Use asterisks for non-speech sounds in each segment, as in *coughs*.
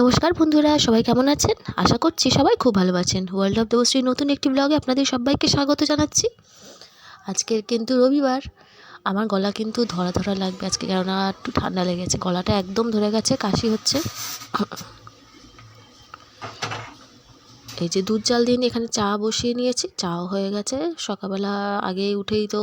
নমস্কার বন্ধুরা, সবাই কেমন আছেন? আশা করছি সবাই খুব ভালো আছেন। ওয়ার্ল্ড অফ দেবশ্রীর নতুন একটি ব্লগে আপনাদের সবাইকে স্বাগত জানাচ্ছি। আজকের কিন্তু রবিবার। আমার গলা কিন্তু ধরা ধরা লাগবে আজকে, কেননা একটু ঠান্ডা লেগেছে। গলাটা একদম ধরে গেছে, কাশি হচ্ছে। এই যে দুধ জাল দিয়ে নিয়ে এখানে চা বসিয়ে নিয়েছি, চাও হয়ে গেছে। সকালবেলা আগে উঠেই তো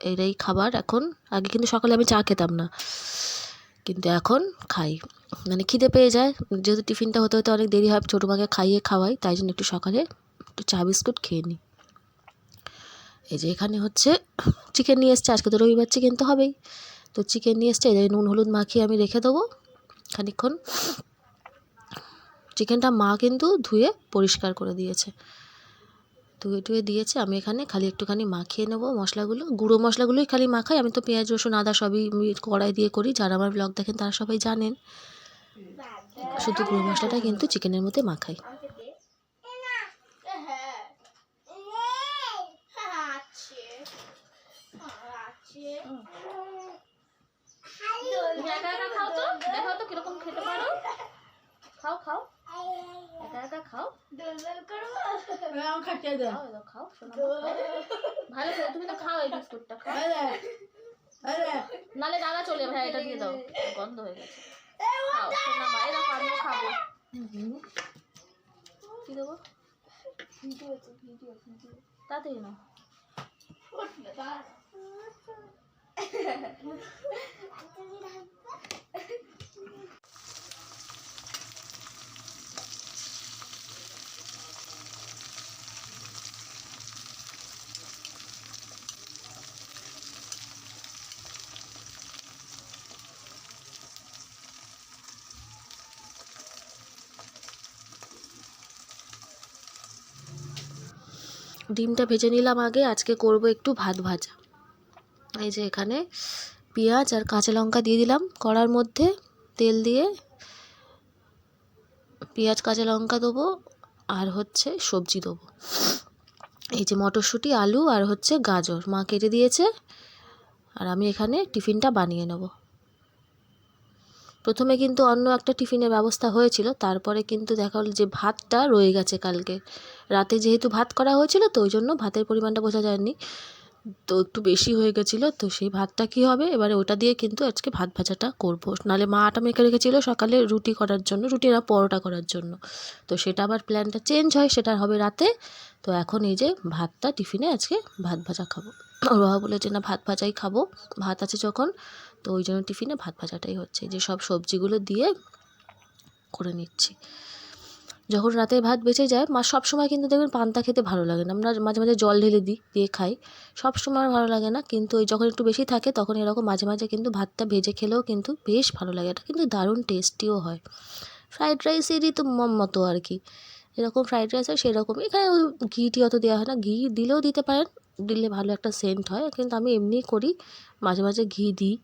এটাই খাবার। এখন আগে কিন্তু সকালে আমি চা খেতাম না। কিন্তু এখন খাই। মানে খিদে পেয়ে যায়। যেহেতু টিফিনটা হতে হতে অনেক দেরি হয়, ছোটো মাকে খাইয়ে খাওয়াই, তাই জন্য একটু সকালে একটু চা বিস্কুট খেয়ে নিই। এই যে এখানে হচ্ছে চিকেন নিয়ে এসছে। আজকে তো রবিবার, চিকেন তো হবেই। তো চিকেন নিয়ে এসছে। এই নুন, হলুদ মাখিয়ে আমি রেখে দেবো খানিক্ষণ চিকেনটা মা কিন্তু ধুয়ে পরিষ্কার করে দিয়েছে। ধুয়ে টুয়ে দিয়েছে, আমি এখানে খালি একটুখানি মাখিয়ে নেব মশলাগুলো। গুঁড়ো মশলাগুলোই খালি মাখাই, আমি তো পেঁয়াজ, রসুন, আদা সবই কড়াই দিয়ে করি, যারা আমার ব্লগ দেখেন তারা সবাই জানেন। শুধু গুঁড়ো মশলাটা কিন্তু চিকেনের মধ্যে মাখাই তুমি একা একা খাও তো দেখাও তো কীরকম খেতে পারো খাও খাও একা একা খাও খাও এবার খাও ভালো করে তুমি তো খাও এই বিস্কুটটা খাও। নালে দাদা চলে ভাই এটা দিয়ে দাও। গন্ধ হয়ে গেছে। খাও শোনা মা এরকম আমিও খাব। কি দেবো? না। ডিমটা ভেজে নিলাম আগে, আজকে করব একটু ভাত ভাজা। এই যে এখানে পেঁয়াজ আর কাঁচা লঙ্কা দিয়ে দিলাম। কড়ার মধ্যে তেল দিয়ে পেঁয়াজ, কাঁচা লঙ্কা দেবো আর হচ্ছে সবজি দেবো। এই যে মটরশুঁটি, আলু আর হচ্ছে গাজর। মা কেটে দিয়েছে আর আমি এখানে টিফিনটা বানিয়ে নেব। প্রথমে কিন্তু অন্য একটা টিফিনের ব্যবস্থা হয়েছিল, তারপরে কিন্তু দেখা হলো যে ভাতটা রয়ে গেছে কালকে। রাতে যেহেতু ভাত করা হয়েছিল, তো ওই জন্য ভাতের পরিমাণটা বোঝা যায়নি। তো একটু বেশি হয়ে গেছিল, তো সেই ভাতটা কী হবে? এবারে ওটা দিয়ে কিন্তু আজকে ভাত ভাজাটা করব। নাহলে মা আটা মেখে রেখেছিলো সকালে রুটি করার জন্য রুটি না পরোটা করার জন্য। তো সেটা আবার প্ল্যানটা চেঞ্জ হয়, সেটা হবে রাতে। তো এখন এই যে ভাতটা টিফিনে আজকে ভাত ভাজা খাব। ওর *coughs* বাবা বলেছে, না, ভাত ভাজাই খাব। ভাত আছে যখন তো ওই জন্য টিফিনে ভাত ভাজাটাই হচ্ছে। যে সব সবজিগুলো দিয়ে করে নিচ্ছি। যখন রাতে ভাত বেঁচে যায়, মা সব সময় কিন্তু দেখবেন পান্তা খেতে ভালো লাগে না। আমরা মাঝে মাঝে জল ঢেলে দিই, দিয়ে খাই। সব সময় ভালো লাগে না, কিন্তু ওই যখন একটু বেশি থাকে, তখন এরকম মাঝে মাঝে কিন্তু ভাতটা ভেজে খেলেও কিন্তু বেশ ভালো লাগে। এটা কিন্তু দারুণ টেস্টিও হয়। ফ্রাইড রাইসেরই তো মতো আর কি। এরকম ফ্রাইড রাইস হয় সেরকম এখানে ওই ঘি টি অত দেওয়া হয় না। ঘি দিলেও দিতে পারেন, দিলে ভালো একটা সেন্ট হয়। কিন্তু আমি এমনিই করি, মাঝে মাঝে ঘি দিই।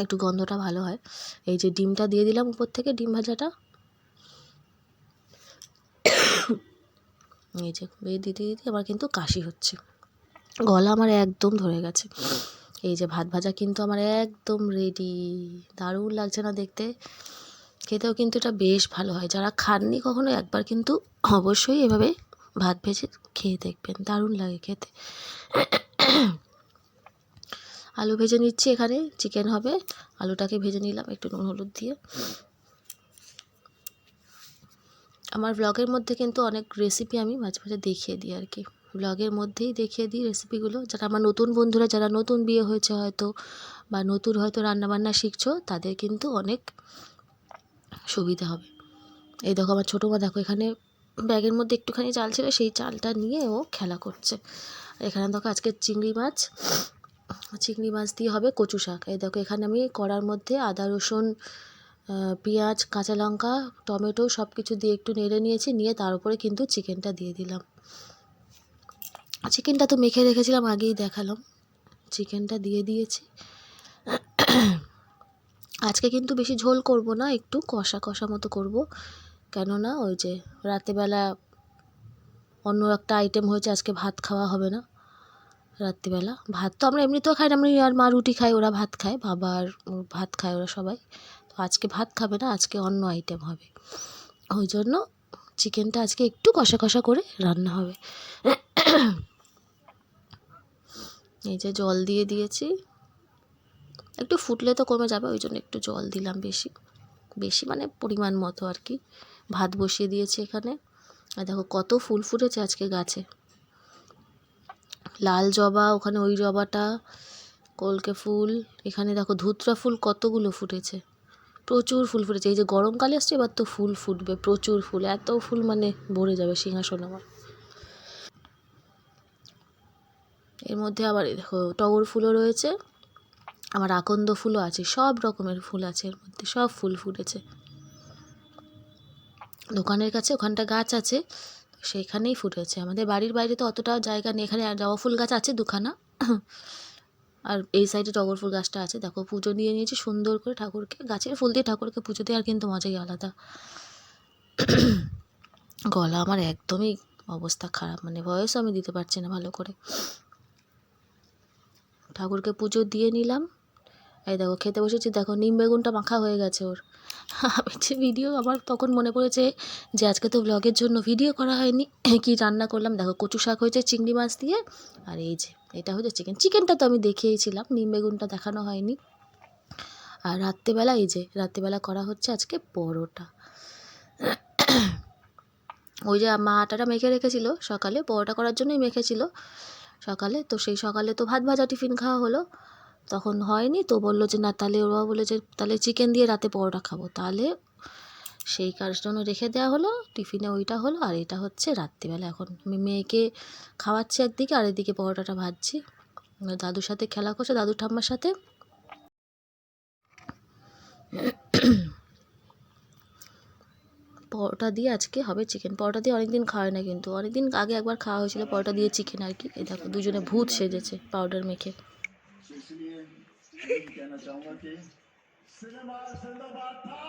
একটু গন্ধটা ভালো হয়। এই যে ডিমটা দিয়ে দিলাম উপর থেকে, ডিম ভাজাটা। এই যে দিতে দিতে আমার কিন্তু কাশি হচ্ছে। গলা আমার একদম ধরে গেছে। এই যে ভাত ভাজা কিন্তু আমার একদম রেডি দারুণ লাগছে না দেখতে। খেতেও কিন্তু এটা বেশ ভালো হয়। যারা খাননি কখনো একবার কিন্তু অবশ্যই এভাবে ভাত ভেজে খেয়ে দেখবেন। দারুণ লাগে খেতে। আলু ভেজে নিচ্ছি এখানে চিকেন হবে। আলুটাকে ভেজে নিলাম একটু নুন, হলুদ দিয়ে। আমার ব্লগের মধ্যে কিন্তু অনেক রেসিপি আমি মাঝে মাঝে দেখিয়ে দিই আর কি। ব্লগের মধ্যেই দেখিয়ে দিই রেসিপিগুলো যারা আমার নতুন বন্ধুরা, যারা নতুন বিয়ে হয়েছে হয়তো বা নতুন হয়তো রান্নাবান্না শিখছো, তাদের কিন্তু অনেক সুবিধা হবে। এই দেখো আমার ছোটো মা, দেখো এখানে ব্যাগের মধ্যে একটুখানি চাল ছিল, সেই চালটা নিয়ে ও খেলা করছে। এখানে দেখো আজকে চিংড়ি মাছ চিংড়ি মাছ দিয়ে হবে কচু শাক। এই দেখো, এখানে আমি কড়ার মধ্যে আদা, রসুন পেঁয়াজ, কাঁচা লঙ্কা, টমেটো সব কিছু দিয়ে একটু নেড়ে নিয়েছি, নিয়ে তার উপরে কিন্তু চিকেনটা দিয়ে দিলাম। চিকেনটা তো মেখে রেখেছিলাম, আগেই দেখালাম। চিকেনটা দিয়ে দিয়েছি। আজকে কিন্তু বেশি ঝোল করব না, একটু কষা কষা মতো করব। কেননা ওই যে রাতেবেলা অন্য একটা আইটেম হয়েছে, আজকে ভাত খাওয়া হবে না। রাত্রিবেলা। ভাত তো আমরা এমনিতেও খাই না আমি আর মা রুটি খাই ওরা ভাত খায়, বাবা আর ভাত খায় ওরা সবাই। তো আজকে ভাত খাবে না, আজকে অন্য আইটেম হবে। ওই জন্য চিকেনটা আজকে একটু কষা কষা করে রান্না হবে। এই যে জল দিয়ে দিয়েছি। একটু ফুটলে তো কমে যাবে, ওই জন্য একটু জল দিলাম বেশি। বেশি মানে পরিমাণ মতো আর কি। ভাত বসিয়ে দিয়েছি এখানে। আর দেখো কত ফুল ফুটেছে আজকে গাছে। লাল জবা, ওখানে ওই জবাটা, কলকে ফুল, এখানে দেখো ধুতরা ফুল কতগুলো ফুটেছে। প্রচুর ফুল ফুটেছে। এই যে গরমকালে আসছে, এবার তো ফুল ফুটবে, প্রচুর ফুল, এত ফুল মানে ভরে যাবে সিংহাসন আমার। এর মধ্যে আবার দেখো টগর ফুলও রয়েছে আমার আকন্দ ফুলও আছে, সব রকমের ফুল আছে এর মধ্যে, সব ফুল ফুটেছে। দোকানের কাছে ওখানটা গাছ আছে সেইখানেই ফুটেছে। আমাদের বাড়ির বাইরে তো অতটা জায়গা নেই। এখানে জবা ফুল গাছ আছে দুখানা। আর এই সাইডে টগর ফুল গাছটা আছে। দেখো, পুজো দিয়ে নিয়েছি সুন্দর করে ঠাকুরকে। গাছের ফুল দিয়ে ঠাকুরকে পুজো দেওয়ার কিন্তু মজাই আলাদা। গলা আমার একদমই অবস্থা খারাপ। মানে ভয়েসও আমি দিতে পারছি না ভালো করে। ঠাকুরকে পুজো দিয়ে নিলাম। এই দেখো, খেতে বসেছি। দেখো, নিম বেগুনটা মাখা হয়ে গেছে ওর। যে ভিডিও আমার তখন মনে পড়েছে যে আজকে তো ব্লগের জন্য ভিডিও করা হয়নি। *coughs* কি রান্না করলাম? দেখো, কচু শাক হয়েছে, চিংড়ি মাছ দিয়ে, আর এই যে, এটা হচ্ছে চিকেন চিকেনটা তো আমি দেখিয়েছিলাম, নিম বেগুনটা দেখানো হয়নি। আর রাত্রেবেলা, এই যে, রাত্রেবেলা করা হচ্ছে আজকে পরোটা। *coughs* ওই যে মা আটাটা মেখে রেখেছিল সকালে, পরোটা করার জন্যই মেখেছিল সকালে। তো সেই সকালে তো ভাত ভাজা টিফিন খাওয়া হলো। তখন হয়নি। তো বলল যে, না, তাহলে ওরা বলে যে, তাহলে চিকেন দিয়ে রাতে পরোটা খাব। তাহলে সেই কার জন্য রেখে দেওয়া হলো, টিফিনে ওইটা হলো, আর এটা হচ্ছে রাত্রিবেলা। এখন আমি মেয়েকে খাওয়াচ্ছি একদিকে, আর এদিকে পরোটাটা ভাজছি। দাদুর সাথে খেলা করছে দাদু ঠাম্মার সাথে। পরোটা দিয়ে আজকে হবে চিকেন পরোটা দিয়ে অনেকদিন খাওয়া হয় না কিন্তু, অনেকদিন আগে একবার খাওয়া হয়েছিল পরোটা দিয়ে চিকেন আর কি। এই দেখো, দুজনে ভূত সেজেছে পাউডার মেখে। इसलिए यही कहना चाहूंगा कि सिनेमा जिंदाबाद था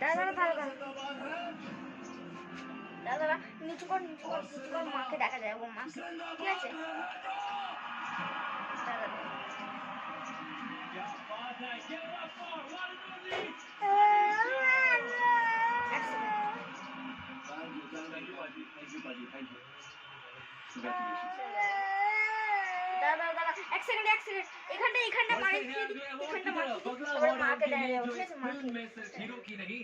দাদা দাদা দাদা দাদা দাদা নিচু কর নিচু কর নিচু কর মাকে দেখা যায় ও মা ঠিক আছে দাদা দাদা। এক second। দাদা দাদা এক সেকেন্ড এক সেকেন্ড এখানটা এখানটা মারি দিয়ে দিই এখানটা মারি তারপরে মাকে দেখা যাবে ঠিক আছে মাকে फिल्म में सिर्फ हीरो की नहीं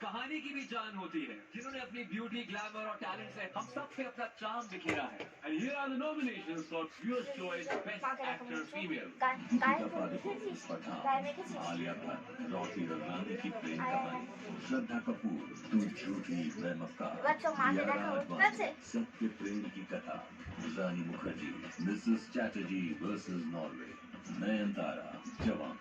कहानी की भी जान होती है जिन्होंने अपनी ब्यूटी ग्लैमर और टैलेंट से हम सब पे अपना चार्म बिखेरा है And here are the nominations for Viewers' Choice Best মাকে দেখো Actor Female. গায়ে গায়ে তো দেখেছিস গায়ে দেখেছিস आलिया भट्ट रॉकी रघुनाथी की प्रेम कहानी श्रद्धा कपूर तू झूठी प्रेम अवतार এবার চো মাকে दिया দেখাবো ঠিক राजवानी, আছে सत्य प्रेम की कथा Misses Chatterjee versus Norway. Nayantara Jawan.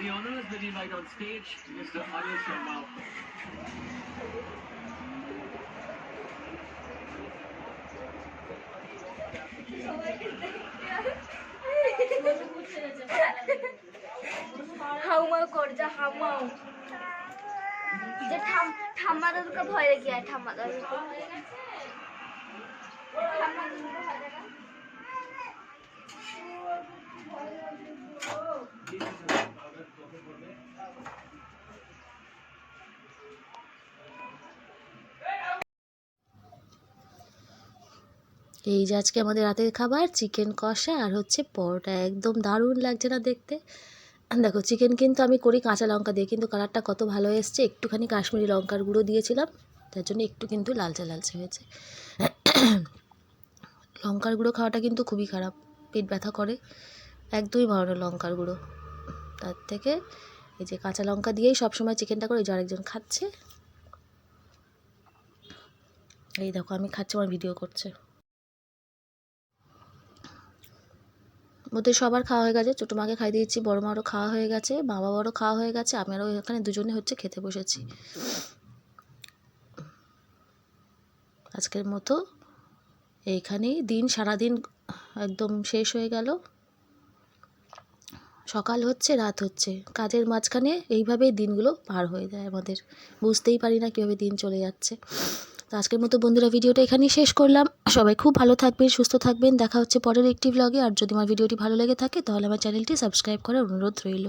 The honours will be invited on stage, Mr. Anil Sharma. How much? How much? যে ঠাম্মা দাদুকে ভয় ঠাম্মা দেখা এই যে আজকে আমাদের রাতের খাবার, চিকেন কষা আর হচ্ছে পরোটা। একদম দারুণ লাগছে না দেখতে। দেখো চিকেন কিন্তু আমি করি কাঁচা লঙ্কা দিয়ে, কিন্তু কালারটা কত ভালো এসছে। একটুখানি কাশ্মীরি লঙ্কার গুঁড়ো দিয়েছিলাম, তার জন্য একটু কিন্তু লালচে লালচে হয়েছে। লঙ্কার গুঁড়ো খাওয়াটা কিন্তু খুবই খারাপ, পেট ব্যথা করে। একদমই ভালো না লঙ্কার গুঁড়ো। তার থেকে এই যে কাঁচা লঙ্কা দিয়েই সবসময় চিকেনটা করে এই যে আরেকজন খাচ্ছে। এই দেখো, আমি খাচ্ছি, আমার ভিডিও করছে। ওদের সবার খাওয়া হয়ে গেছে। ছোটো মাকে খাই দিয়েছি, বড় মারও খাওয়া হয়ে গেছে বাবা বড়ও খাওয়া হয়ে গেছে আমারও এখানে দুজনে হচ্ছে খেতে বসেছি। আজকের মতো এইখানেই দিন সারাদিন একদম শেষ হয়ে গেল। সকাল হচ্ছে, রাত হচ্ছে। কাজের মাঝখানে এইভাবেই দিনগুলো পার হয়ে যায় আমাদের। বুঝতেই পারি না কীভাবে দিন চলে যাচ্ছে। তো আজকের মতো বন্ধুরা ভিডিওটা এখানেই শেষ করলাম। সবাই খুব ভালো থাকবেন, সুস্থ থাকবেন। দেখা হচ্ছে পরের একটি ব্লগে আর যদি আমার ভিডিওটি ভালো লেগে থাকে, তাহলে আমার চ্যানেলটি সাবস্ক্রাইব করার অনুরোধ রইল।